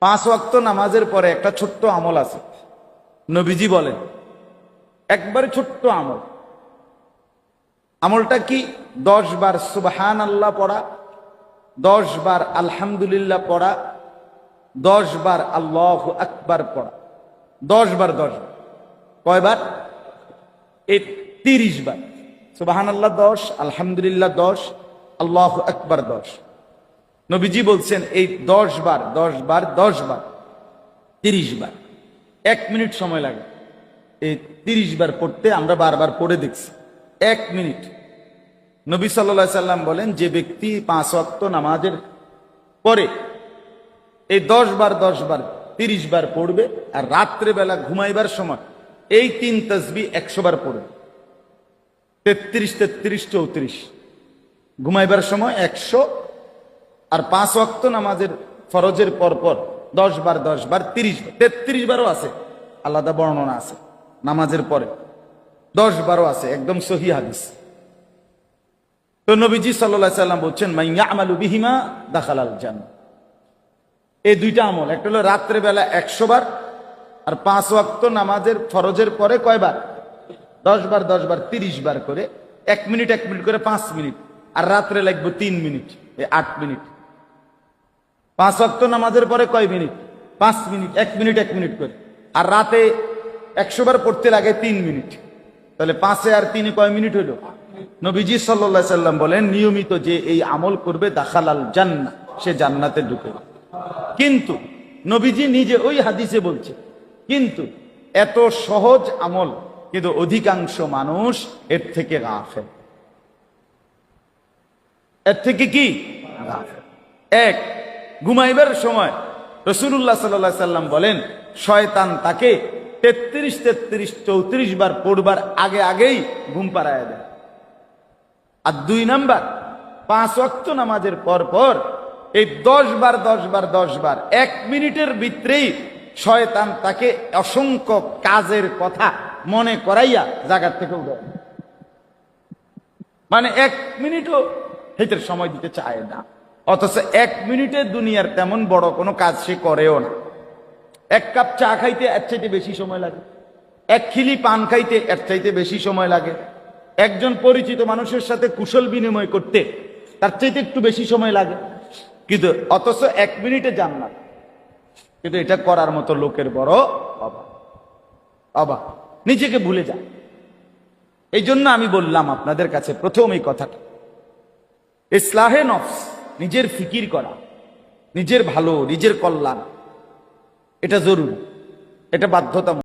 পাঁচ ওয়াক্ত নামাজের পরে একটা ছোট্ট আমল আছে। নবীজি বলেন, একবারে ছোট্ট আমল। আমলটা কি? দশ বার সুবহান আল্লাহ পড়া, দশ বার আলহামদুলিল্লাহ পড়া, দশ বার আল্লাহ আকবার পড়া। দশ বার দশ বার। কয়বার এই তিরিশ বার। সুবাহান আল্লাহ দশ, আলহামদুলিল্লাহ দশ, আল্লাহ আকবার দশ। নবীজি বলছেন, এই দশ বার দশ বার দশ বার, তিরিশ বার, এক মিনিট সময় লাগে। এই তিরিশ বার পড়তে আমরা বারবার পড়ে দেখছি। এক মিনিট। নবী সাল্লা সাল্লাম বলেন, যে ব্যক্তি পাঁচ অক্ত নামাজের পরে এই দশ বার দশ বার, তিরিশ বার পড়বে আর রাত্রে বেলা ঘুমাইবার সময় এই তিন তসবি একশো বার পড়বে তেত্রিশ তেত্রিশ, চৌত্রিশ। ঘুমাইবার সময় একশো আর পাঁচ অক্ত নামাজের ফরজের পর পর দশ বার দশ বার, তিরিশ বার, তেত্রিশ বারও আছে। আলাদা বর্ণনা আছে। নামাজের পরে দশ বারও আছে, একদম সহি হাদিস। তো নবীজি সাল্লাহ সাল্লাম বলছেন, মাইয়া আমালু বিহিমা দাখালাল জান এই দুইটা আমল, একটা হলো রাত্রে বেলা একশো বার, আর পাঁচ ওয়াক্ত নামাজের ফরজের পরে কয়বার দশ বার দশ বার, তিরিশ বার করে, এক মিনিট এক মিনিট করে পাঁচ মিনিট, আর রাত্রে লাগবে তিন মিনিট আট মিনিট। পাঁচ ওয়াক্ত নামাজের পরে কয় মিনিট? পাঁচ মিনিট, এক মিনিট এক মিনিট করে। আর রাতে একশো বার পড়তে লাগে তিন মিনিট। তাহলে পাঁচে আর তিনে কয় মিনিট হইল? নবীজি সাল্লা সাল্লাম বলেন, নিয়মিত যে এই আমল করবে দাখালাল জান্না সে জান্নাতে ঢুকে কিন্তু নবীজি নিজে ওই হাদিসে বলছে, কিন্তু এত সহজ আমল, কিন্তু অধিকাংশ মানুষ এর থেকে গাফেল। এর থেকে কি। এক ঘুমাইবার সময় রসুল্লাহ সাল্লাহ সাল্লাম বলেন, শয়তান তাকে তেত্রিশ তেত্রিশ চৌত্রিশ বার পড়বার আগে আগেই ঘুম পাড়ায় দেয়। আর দুই নাম্বার, পাঁচ অক্ত নামাজের পর পর এই দশ বার দশ বার দশ বার এক মিনিটের ভিতরেই শয়তান তাকে অসংখ্য কাজের কথা মনে করাইয়া জায়গার থেকে উঠে মানে এক মিনিটও হেতের সময় দিতে চায় না। অথচ এক মিনিটে দুনিয়ার তেমন বড় কোনো কাজ সে করেও না। এক কাপ চা খাইতে এর চাইতে বেশি সময় লাগে। এক খিলি পান খাইতে এর চাইতে বেশি সময় লাগে। একজন পরিচিত মানুষের সাথে কুশল বিনিময় করতে তার চাইতে একটু বেশি সময় লাগে। কিন্তু অথচ এক মিনিটে যান না কিন্তু এটা করার মতো লোকের বড় অভাব। অভাব। নিজেকে ভুলে যায় এই জন্য আমি বললাম আপনাদের কাছে প্রথম এই কথাটা। ইসলাহে নফস। নিজের ফিকির করা নিজের ভালো নিজের কল্যাণ এটা জরুরি এটা বাধ্যতামূলক।